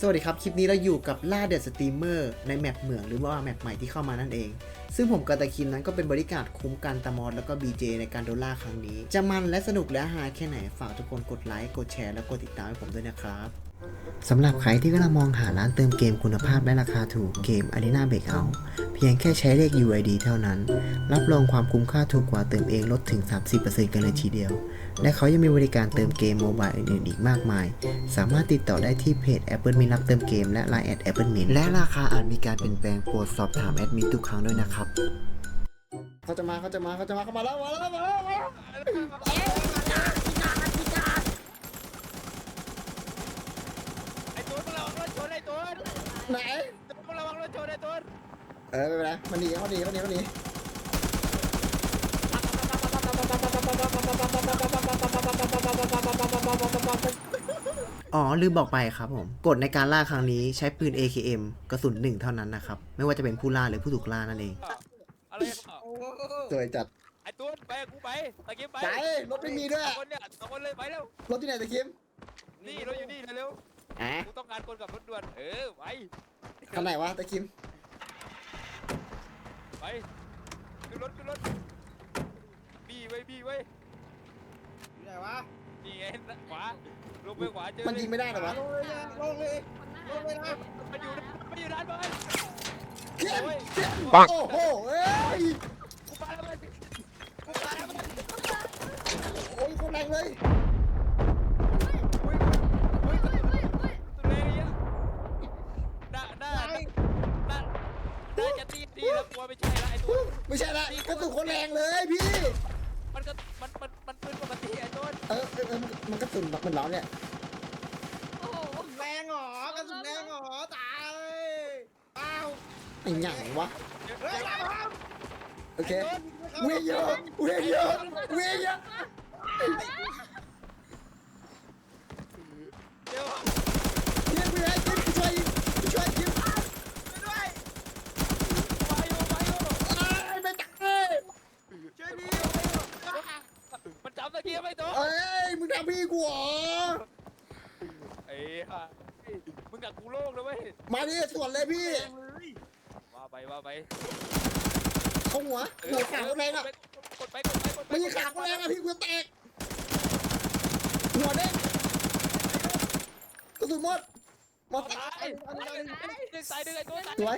สวัสดีครับ คลิปนี้เราอยู่กับล่าเดอะสตรีมเมอร์ในแมปเหมืองหรือว่าแมปใหม่ที่เข้ามานั่นเอง ซึ่งผมกับตะคิมนั้นก็เป็นบริการคุ้มกันตามอสแล้วก็ BJ ในการโดล่าครั้งนี้ จะมันและสนุกและฮาแค่ไหน ฝากทุกคนกดไลค์กดแชร์และกดติดตามให้ผมด้วยนะครับสำหรับใครที่กำลังมองหาร้านเติมเกมคุณภาพและราคาถูกเกม Arena Breakout เพียงแค่ใช้เลข UID เท่านั้น รับรองความคุ้มค่าถูกกว่าเติมเองลดถึง 30%กันเลยทีเดียว และเขายังมีบริการเติมเกมโมบายอื่นๆอีกมากมาย สามารถติดต่อได้ที่เพจ Apple มีรับเติมเกมและ Line แอด Apple Mint และราคาอาจมีการเปลี่ยนแปลงโปรดสอบถามแอดมินทุกครั้งด้วยนะครับเขาจะมาเขาจะมาเขาจะมาเขามาแล้วมาแล้วมาแล้วมาแล้วไอ้ตูนมึงระวังรถชนไอ้ตูนไหนตูนมึงระวังรถชนไอ้ตูนเออไม่เป็นไรมันหนีมันหนีมันหนีมันหนี อ๋อ ลืมบอกไปครับผม กฎในการล่าครั้งนี้ใช้ปืน AKM กระสุนหนึ่งเท่านั้นนะครับ ไม่ว่าจะเป็นผู้ล่าหรือผู้ถูกล่านั่นเอง อะไรอะสวยจัดไอ้ตูนไปกับกูไปตะกี้ไปไหนรถไม่มีด้วย สองคนเนี่ยสองคนเลยไปเร็วรถที่ไหนตะคิมนี่รถอยู่นี่เร็วอะๆกูต้องการคนกับรถด่วนเออไปคันไหนวะตะคิมไปขึ้นรถขึ้นรถบี้ไว้บี้ไว้อยู่ไหนวะ นี่ไงขวาลงไปขวาเจอมันยิงไม่ได้เหรอวะลงเลยนะลงเลยลงเลยนะมันอยู่มันอยู่ด้านบนเข้มโอ้ยเข้มโอ้โหเอ้ยกูไปแล้วมันกูไปแล้วมันโอ้ยคนแรงเลยอุ้ยอุ้ยตัวเล็กเยอะน่าน่าน่าน่าจะตีตีแล้วกลัวไม่ใช่ละไอ้ตูนไม่ใช่ละกระสุนคนแรงเลยพี่มันก็มันมันมันปืนปกติไอ้ต้น เออเออเออมันกระสุนแบบมันร้อนเนี่ยแรงเหรอกระสุนแรงเหรอตายเอ้าไอ้หยังวะ เฮ้ยลาครับ โอเค เวียเยอะเวียเยอะเวียเยอะ เดี๋ยว ยิงเวียยิงช่วยช่วยยิง ด้วย ไปอยู่ไปอยู่ เอ้ยไม่ตาย ช่วยดี มันจับตะเกียบไอ้ต้น เอ้ ยมึงทำพี่กูเหรอเอ้ยห่ามึงกับกูโลกเลยเว้ยมาดิสวนเลยพี่ ว่าไปว่าไปเอาหัวหัวขาคนแรงอะกดไปกดไปกดไปมันยิงขาคนแรงอะพี่กูจะแตกหัวเด้งกระสุนหมดหมดตายดึงสายดึงไอ้ต้นตายสวย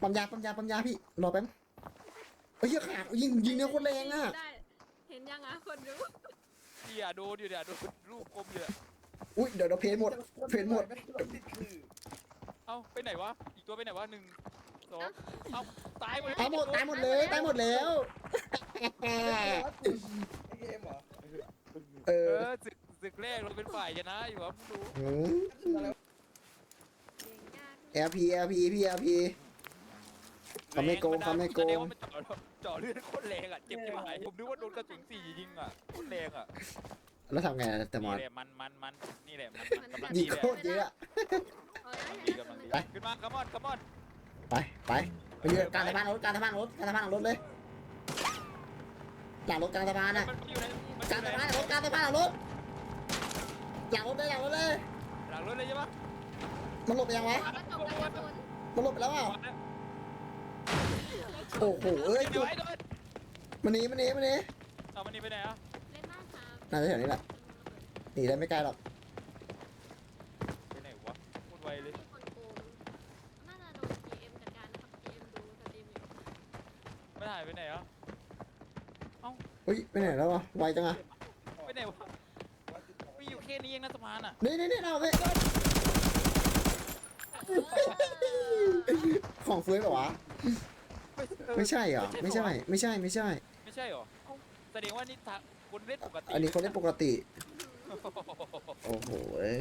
ปั๊มยาปั๊มยาปั๊มยาพี่รอแป๊บเฮ้ยขายิงยิงเนี่ยโคนแรงอะ ได้ เห็นยังอะคนดู เหี้ยโดนอยู่เนี่ยโดนลูกกลมอยู่เนี่ยอุ้ยเดี๋ยวเดี๋ยวเพนหมด เพนหมดเอ้าไปไหนวะอีกตัวไปไหนวะหนึ่งสองเอ้าตายหมดตายหมดตายหมดเลยตายหมดแล้วเกมเหรอเอเอออศึกศึกแรกเราเป็นฝ่ายชนะอยู่ครับดูหืมเก่งยาก LP LP พี่ LP เขาไม่โกงเขาไม่โกง แสดว่ามัน เจาะเจาะเลือดโคตรแรงอะเจ็บที่ไหนผมนึกว่าโดนกระสุนสี่ยิงอะโคตรแรงอะแล้วทำไงอะแต่มอนี่น แหละมันมันมันนี่แหละมันมันกำลังยิดีงเลยโคตรเยอะอะเอาได้ดีกำลังดีขึ้นมา come on come on ไปไปไปยืนกลางสะพานรถกลางสะพานรถกลางสะพานรถเลยหลังรถกลางสะพานอะมันอยู่ในมันกลางสะพานรถกลางสะพานรถหลังรถเลยหลังรถเลยหลังรถเลยใช่ปะมันหลบไปยังวะเอากระจกกระสุนมันหลบไปแล้วเปล่า โอ้โหเอ้ยเดี๋ยวไอ้โดนมันหนีมันหนีมันหนีเอามันนี่ไปไหนอะเล่นบ้านครับน่าจะแถวนี้แหละหนีได้ไม่ไกลหรอกไปไหนวะพูดไวเลยมีคนโกงน่าจะโดน GM จัดการนะครับ GM ดูสตรีมอยู่ไม่หายไปไหนอะเฮ้ยไปไหนแล้ววะไวจังอะไปไหนวะมีอยู่แค่นี้เองนะสะพานอะนี่นี่นี่เอาไปของเฟื้นเหรอวะ ไม่ใช่เหรอไม่ใช่ไม่ใช่ไม่ใช่ ไม่ใช่หรอเอ้าแสดงว่านี่ทางคนเล่นปกติอันนี้เขาเล่นปกติ โอ้โหเอ้ย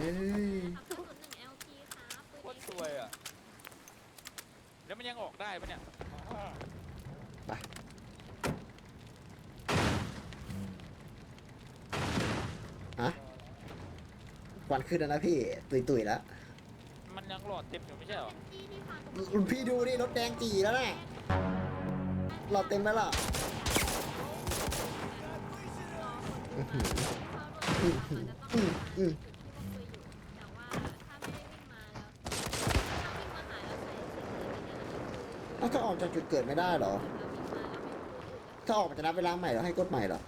ครับกระสุนหนึ่ง LP ครับปืนโคตรสวยอะแล้วมันยังออกได้ปะเนี่ยควันขึ้นแล้วนะพี่ตุยตุยๆแล้วมันยังหลอดเต็มอยู่ไม่ใช่หรอที่ที่ฟังคุณพี่ดูดิรถแดงจีแล้วน่ะ เราเต็มแล้วล่ะอถ้าออกจากจุดเกิดไม่ได้หรอ ถ้าออกจะนับเวลาใหม่หรอให้กฎใหม่หรอ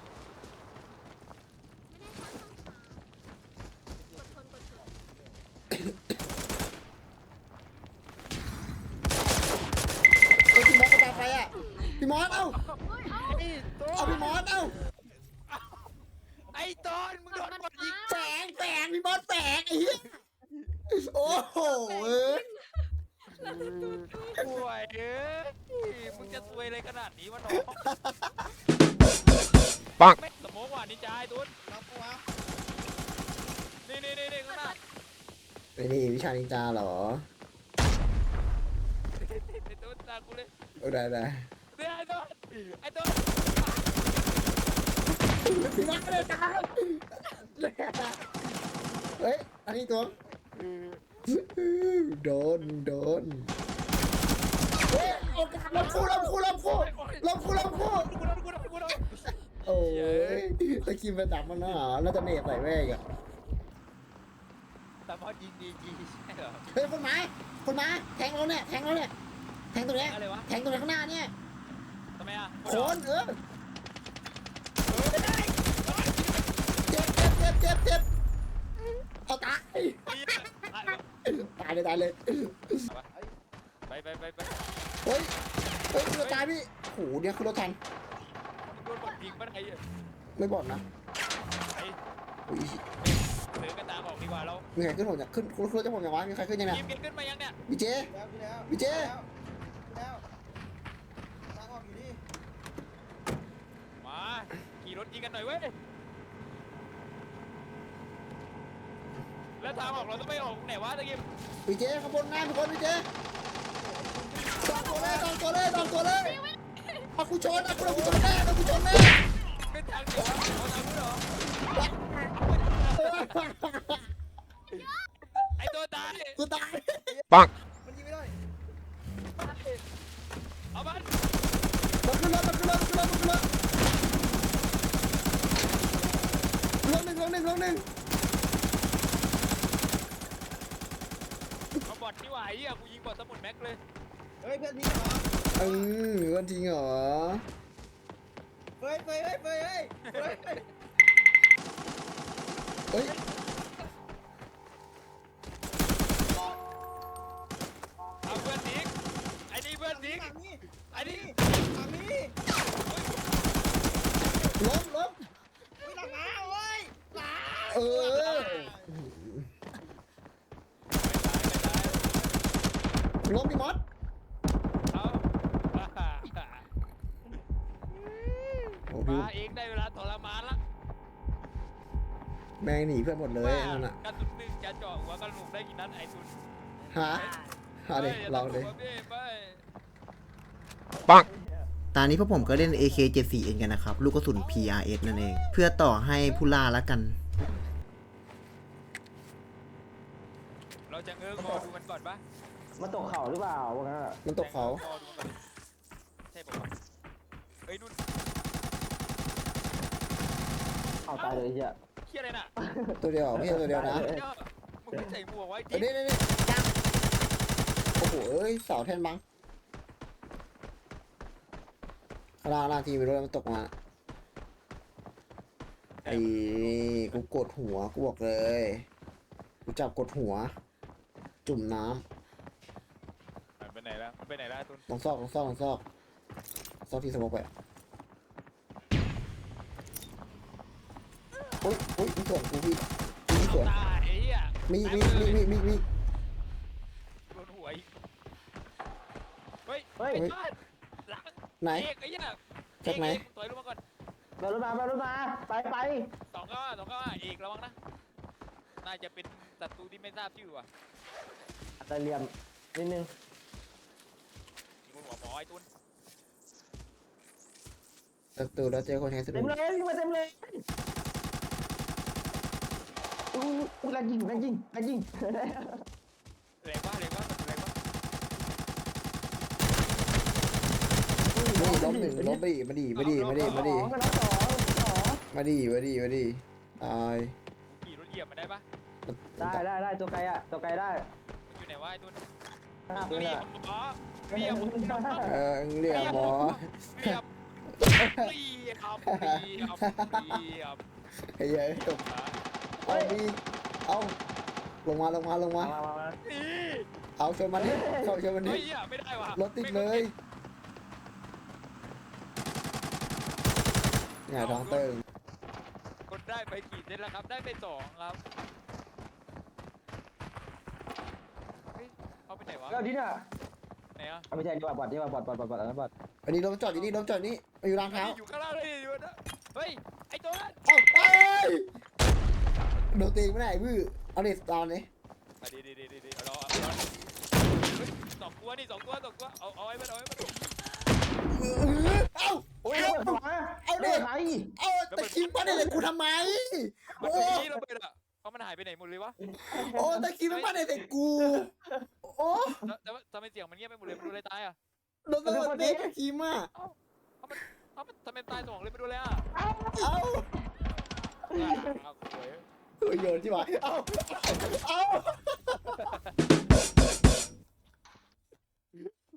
ไอ้ตอนมึงโดนบอลยิงแฝงแฝงพี่มอสแฝงไอ้เหี้ยโอ้โหเอ้ยป่วยเอ้ยมึงจะซวยอะไรขนาดนี้วะน้องปังไม่สมองว่ะนี่จ้าไอ้ตุ้นรับปะวะนี่นี่นี่นี่ข้างหน้าไอ้นี่วิชานินจาเหรอไอ้ตุ้นตากูเลยเออได้ได้เนี่ยไอ้ตุ้นไอ้ตุ้นพี่มอสก็เลยตาย เฮ้ย อันนี้ตัวโดน โดนเฮ้ยโอกาสลำคูลำคูลำคูลำคูลำคูกูโดนกูโดนกูโดนโอ้ยตะคิมไปดับมันนะน่าจะเนตใส่แม่งอะแต่พอยิงดีจีใช่เหรอเฮ้ยคนมาคนมาแทงเราเนี่ย แทงเราเนี่ย แทงตัวเนี้ยอะไรวะแทงตัวข้างหน้าเนี่ยทำไมอะโคนเออเจ็บเจ็บเจ็บเจ็บเจ็บเอาตายตายเลยตายเลยไปไปไปไปเฮ้ยเฮ้ยคือตายพี่โหเดี๋ยวคือรถทันโดนบอลยิงมันไอ้ไม่บอกนะไอ้อุ้ยเสือกระตาออกดีกว่าเรามีใครขึ้นผมเนี่ยขึ้นขึ้นขึ้นจะผมอย่างวะมีใครขึ้นยังเนี่ยทีมเกินขึ้นมายังเนี่ยพี่เจแล้วพี่แล้วพี่เจแล้วแล้วทางออกอยู่นี่มาขี่รถยิงกันหน่อยเว้ย แล้วทางออกเราต้องไปออกไหนวะตะกี้พี่เจข้างบนหน้าทุกคนพี่เจตองตัวเลยตองตัวเลยตองตัวเลยเอากูชนเอากูเอากูชนแน่เอากูชนแน่เป็นทางเดียวเอาทางนู้นเหรอไอ้ตัวตายกูตายมันยิงไม่ได้ เอามัน มันขึ้นรถมันขึ้นรถมันขึ้นรถมันขึ้นรถลงหนึ่งลงหนึ่งลงหนึ่ง เอาบอดนี่หว่า ไอ้เหี้ยกูยิงบอดสมุนแม็กเลยเฮ้ยเพื่อนพี่เหรออืมก็จริงเหรอเฮ้ยเฮ้ยเฮ้ยเฮ้ยเฮ้ยเฮ้ยเฮ้ยเอาเพื่อนทิ้งไอ้นี่เพื่อนทิ้ง หลังนี้ ไอ้นี่ หลังนี้ ล้มล้ม ไม่หลังมาเว้ยหลัง เออล้มพี่มอส เอา โอ้พี่ มาเอ งได้เวลาทรมานละแม่งหนีเพื่อนหมดเลยไอ้นั่นน่ะกระสุนหนึ่งจะเจาะหัวกระโหลกได้กี่นัดไอ้ตุนฮะเอาดิลองดิไปตอนนี้พวกผมก็เล่น AK74N กันนะครับ ลูกกระสุน PRS นั่นเอง เพื่อต่อให้ผู้ล่าละกัน เราจะเงื้อคอดูมันก่อนปะมาตกเขาหรือเปล่าพวกนั้นอะมันตกเขาคอดูมันก่อนใช่ปะวะเฮ้ยนุ่น เอา ตายเลยไอ้เฮียเฮียอะไรน่ะตัวเดียวไม่ใช่ตัวเดียวนะเดี๋ยวมึงไม่ใส่หมวกไว้จเอ้ยริงนี่นี่นี่ปังโอ้โหเอ้ยเสาแท่นบังข้างล่างล่างทีไม่รู้แล้วมันตกมาไอ้กูกดหัวกูบอกเลยกูจับกดหัว จุ่มน้มันไปไหนแล้วมันไปไหนแล้วไอ้ตุนำลองซอกลองซอกลองซอกซอกที่สมองไป อะโอ๊ยโอ๊ยมีส่วนกูพี่มีส่วนตายไอ้เหี้ยมีมีมีมีมีมีโดนหัวอีกเฮ้ยเฮ้ย ไอ้บ้านหลังไหน เอกไอ้เหี้ยจากไหน เอกถอยลงมาก่อนไปรถมาไปรถมาไปไปสองก็สองก็เอกระวังนะน่าจะเป็นศัตรูที่ไม่ทราบชื่อว่ะอัตราเหลี่ยมนิดนึงยิงบนหัวหมอไอ้ตุนศัตรูแล้วเจอคนใช้สเต็นุมเลยมาเต็มเลย อู้อู้ลักยิงลักยิงลักยิงแรงวะแรงวะแรงวะนี่ล้มหนึ่งล้มไปอีกมาดีมาดีมาดีมาดีสองก็นับสองสองมาดีมาดีมาดีตายขี่รถเหยียบมาได้ปะได้ได้ได้ตัวไกลอะตัวไกลได้มันอยู่ไหนวะไอ้ตุนปืนเรียอะบหมอเรียบหมอเออเหลี่ยมหมอเรียบเรียบเรียบเรียบไอ้เหี้ยตก เอาดีเอาลงมาลงมาลงมา มามามานี่เอาชนมันนี่เข้าชนมันเฮ้นี่ยอะไม่ได้ว่ะรถติดเลยไงท้องเติงกดได้ไปกี่เซตแล้วครับ ได้ไปสองครับเฮ้ยเอาไปไหนวะแล้วที่น่ะไหนอะเอาไม่ใช่ดีกว่าบอดดีกว่าบอดบอดบอดบอดอันนั้นบอดอันนี้รถจอดอยู่นี่รถจอดนี่อยู่รางเท้าอยู่ข้างล่างเลยอยู่นะเฮ้ยไอ้ตัวนั้นเอ้าไป โดนตีไม่ได้บื้อเอาดิตอนนี้อะดีดีดีดีดีเอาเราเอาเราเฮ้ยสองตัวนี่สองตัวสองตัวเอาเอาไว้มันเอาไว้มันเอ้าโอ้ยเอ้าระเบิดมาเอาดิระเบิดใครเอาตะคิมมาเนี่ยกูทำไมมันโอ้เป็นที่ระเบิดอะเอามันหายไปไหนหมดเลยวะโอ้ตะคิมมันมาเนี่ยกูโอ้แล้วแต่ว่าทำไมเสียงมันเงียบไปหมดเลยมันดูอะไรตายอะโดนตัวเด็กตะคิมอะเอามันเอามันทำไมตายสองเลยไปดูเลยอะเอ้าอะเอาโอ้ย เฮ้ยโยนที่ไหนเอ้าเอ้า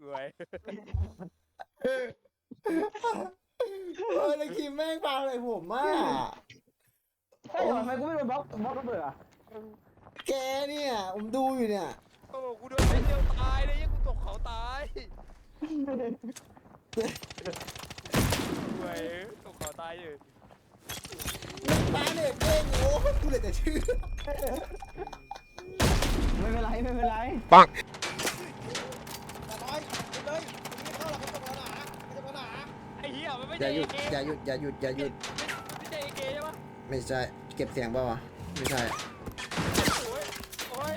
สวยเออตะคิมแม่งปาอะไรผมอะเฮ้ยทำไมกูไม่โดนบล็อกบล็อกระเบิดอะแกเนี่ยผมดูอยู่เนี่ย โอ้กูโดนไอ้เดียวตายเลยยังกูตกเขาตายสวยตกเขาตายอยู่ ปาเนี่ยเองโอ้กูเลยแต่ชื่อไม่เป็นไรไม่เป็นไรแต่น้อยไปเลยไม่เข้าหรอกไม่ต้องปัญหาไม่ต้องปัญหาไอ้เหี้ยมันไม่อใช่ย่าหยุดเกอย่าหยุดอย่าหยุดอย่าหยุด ไม่ใช่เอเกใช่ปะไม่ใช่ เก็บเสียงเปล่าวะไม่ใช่ โอ้ยโอ้ย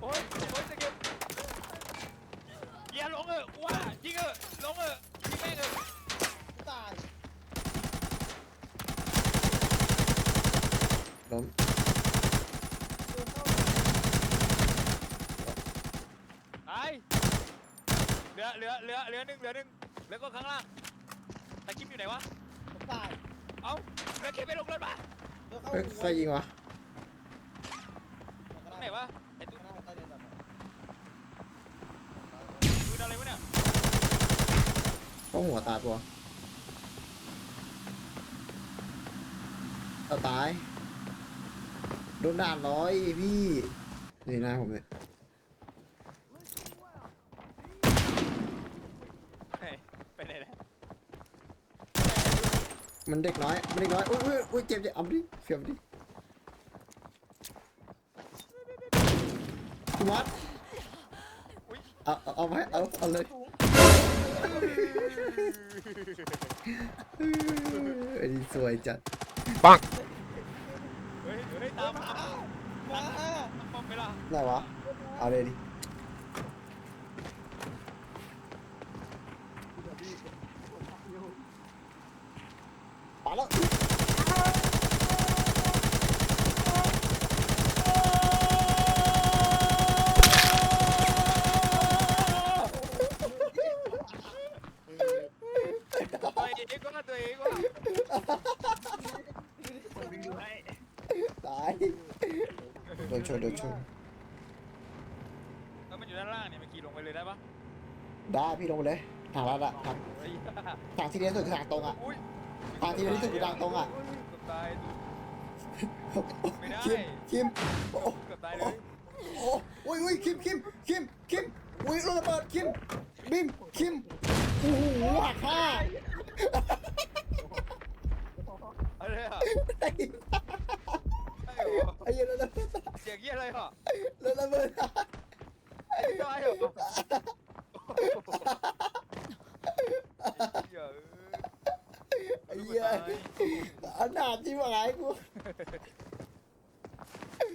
โอ้ยโอ้ยจะเก็บอย่าลงเออว่ายิงเออลงเออยิงแม่งเออ ตาย ล้ม โดนเข้า ตายเห ลือเหลือเหลือเหลือหนึ่งเหลือหนึ่งแล้วก็ข้างล่างตะคิมอยู่ไหนวะผมตายเอ้าแล้วเก็บไปลงรถมาโดนเข้าเฮ้ยหัวใครยิงวะตรงไหนวะไอ้ตุ๊ข้างหน้าใต้เดินแบบดูอะไรวะเนี่ยก็หัวตายปะวะเอาตาย โดนด่านร้อยพี่ นี่หน้าผมเนี่ย เฮ้ยไปไหนแล้ว มันเด็กน้อย มันเด็กน้อย อุ้ยอุ้ยอุ้ยเจ็บเจ็บเอาดิเสียบดิคุณวัดอุ้ยเอาเอาเอาไหมเอาเอาเลยไอ้นี่สวยจัดเฮ้ยเฮ้ยตามตามว้าป้อมไปละไหนวะ เอาเลยดิไปแล้ว ตัวเองก็ตัวเองก็ ตาย โดนชนโดนชน แล้วมันอยู่ด้านล่างเนี่ยมันขี่ลงไปเลยได้ปะได้พี่ลงไปเลยทางลัดอะทางเฮ้ยทางที่เดียวสุดคือทางตรงอะ อุ้ยทางที่เดียวที่สุดคือทางตรงอะ เกือบตาย ไม่ได้ คิมคิมโอ้เกือบตายเลย โอ้โอ้ยโอ้ยคิมคิมคิมคิมอุ้ยรถระเบิดคิมบิม